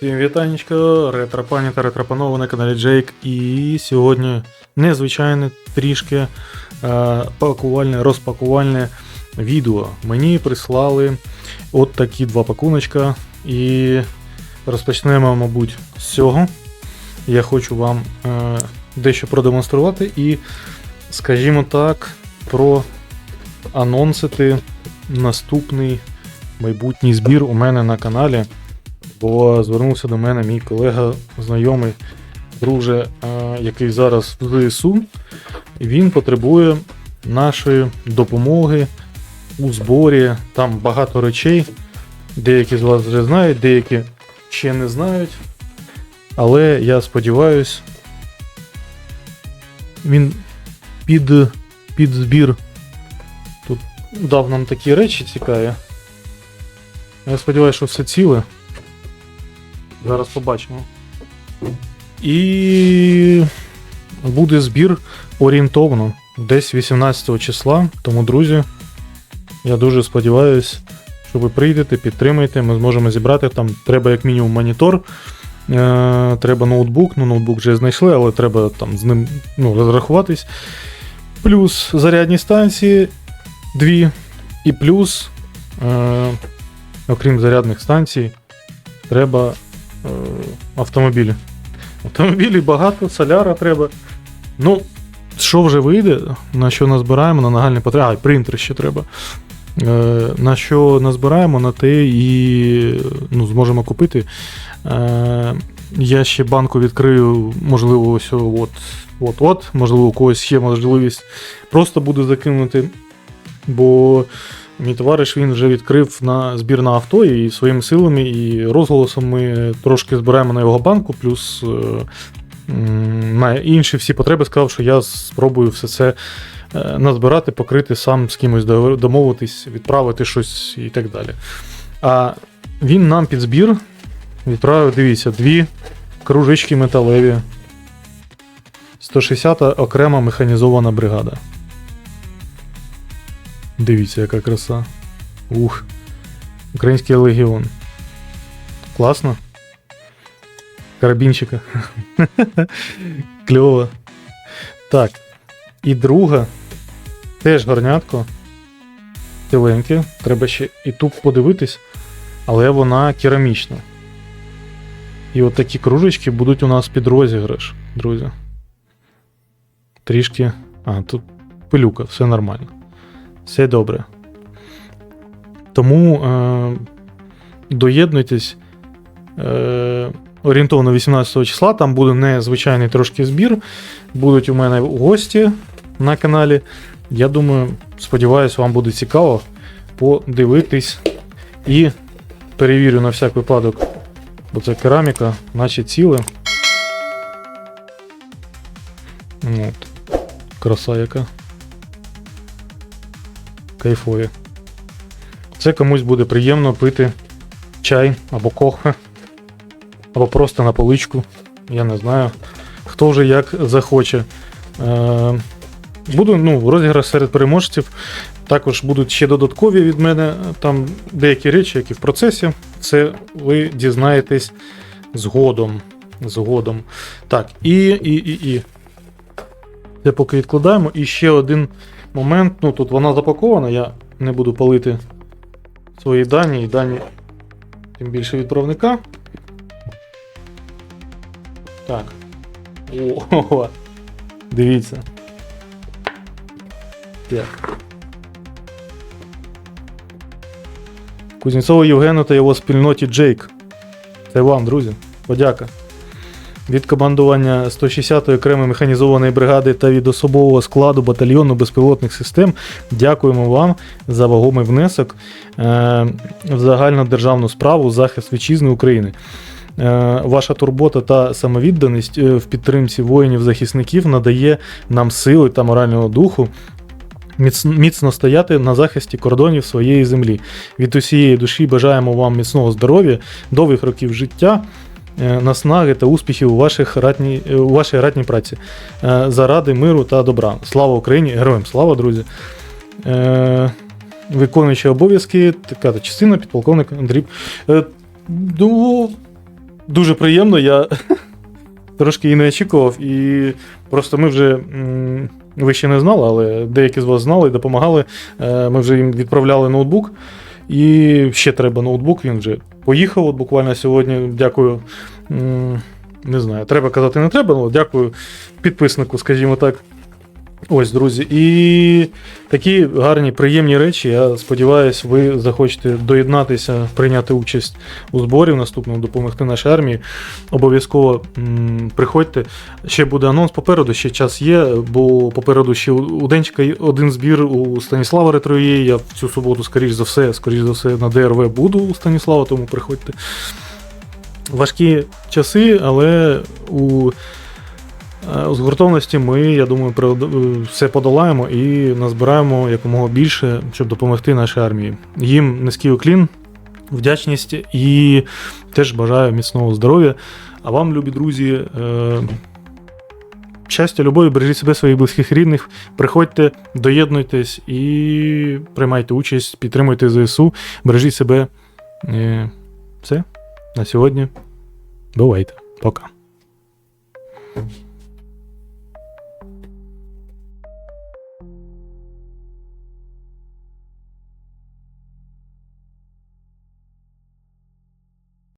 Всім вітанечко, ретро-пані та ретро-панове на каналі Джейк. І сьогодні незвичайне трішки е, пакувальне, розпакувальне відео. Мені прислали от такі два пакуночка. І розпочнемо, мабуть, з цього. Я хочу вам е, дещо продемонструвати і, скажімо так, проанонсити наступний майбутній збір у мене на каналі бо звернувся до мене мій колега, знайомий, друже, який зараз в ЗСУ, він потребує нашої допомоги у зборі. Там багато речей. Деякі з вас вже знають, деякі ще не знають. Але я сподіваюсь, він під, під збір тут дав нам такі речі цікаві. Я сподіваюся, що все ціле. Зараз побачимо. І буде збір орієнтовно десь 18 числа. Тому, друзі, я дуже сподіваюся, що ви прийдете, підтримаєте. Ми зможемо зібрати. Там треба як мінімум монітор. Е, треба ноутбук. Ну, ноутбук вже знайшли, але треба там з ним ну, розрахуватись. Плюс зарядні станції дві. І плюс, е, окрім зарядних станцій, треба е, автомобілі. Багато, соляра треба. Ну, що вже вийде, на що назбираємо, на нагальні потреби. А, принтер ще треба. Е, на що назбираємо, на те і ну, зможемо купити. Е, я ще банку відкрию, можливо, ось от, от, от, можливо, у когось є можливість просто буду закинути. Бо Мій товариш він вже відкрив на збір на авто і своїми силами і розголосом ми трошки збираємо на його банку, плюс е, на інші всі потреби сказав, що я спробую все це е, назбирати, покрити сам з кимось домовитись, відправити щось і так далі. А він нам під збір відправив, дивіться, дві кружечки металеві. 160 окрема механізована бригада. Дивіться, яка краса. Ух. Український легіон. Класно. Карабінчика. Кльово. Так. І друга. Теж горнятко. Ціленьке. Треба ще і тут подивитись. Але вона керамічна. І от такі кружечки будуть у нас під розіграш, друзі. Трішки. А, тут пилюка, все нормально. Все добре. Тому е, доєднуйтесь е, орієнтовно 18 числа, там буде незвичайний трошки збір. Будуть у мене гості на каналі. Я думаю, сподіваюся, вам буде цікаво подивитись і перевірю на всяк випадок, бо це кераміка, наче ціле. От. Краса яка кайфові. Це комусь буде приємно пити чай або кофе, або просто на поличку. Я не знаю. Хто вже як захоче. Е, Буду ну, розіграш серед переможців. Також будуть ще додаткові від мене там деякі речі, які в процесі. Це ви дізнаєтесь згодом. Згодом. Так, і, і, і, і. Це поки відкладаємо. І ще один момент. Ну, тут вона запакована, я не буду палити свої дані і дані, тим більше відправника. Так. О, дивіться. Так. Кузнєцову Євгену та його спільноті Джейк. Це вам, друзі. Подяка. Від командування 160-ї окремої механізованої бригади та від особового складу батальйону безпілотних систем дякуємо вам за вагомий внесок е, в загальнодержавну справу захист вітчизни України. Е, Ваша турбота та самовідданість е, в підтримці воїнів-захисників надає нам сили та морального духу міцно стояти на захисті кордонів своєї землі. Від усієї душі бажаємо вам міцного здоров'я, довгих років життя, наснаги та успіхів у, ваших ратні, е, у вашій ратній праці. Е, Заради миру та добра. Слава Україні! Героям слава, друзі! Е, Виконуючи обов'язки, така частина, підполковник Андрій. Е, Ну, дуже приємно. Я трошки і не очікував. І просто ми вже. Ви ще не знали, але деякі з вас знали і допомагали. Е, Ми вже їм відправляли ноутбук. І ще треба ноутбук. Він вже поїхав от буквально сьогодні. Дякую. Не знаю, треба казати, не треба, але дякую підписнику, скажімо так. Ось, друзі. І такі гарні, приємні речі. Я сподіваюся, ви захочете доєднатися, прийняти участь у зборі в наступному, допомогти нашій армії. Обов'язково приходьте. Ще буде анонс попереду, ще час є, бо попереду ще у Денчика один збір у Станіслава Ретроє. Я в цю суботу, скоріш за все, скоріш за все, на ДРВ буду у Станіслава, тому приходьте. Важкі часи, але у Е, З гуртовності ми, я думаю, е, все подолаємо і назбираємо якомога більше, щоб допомогти нашій армії. Їм низький уклін, вдячність і теж бажаю міцного здоров'я. А вам, любі друзі, е, щастя, любові, бережіть себе, своїх близьких рідних. Приходьте, доєднуйтесь і приймайте участь, підтримуйте ЗСУ, бережіть себе. Все. На сьогодні. Бувайте. Пока.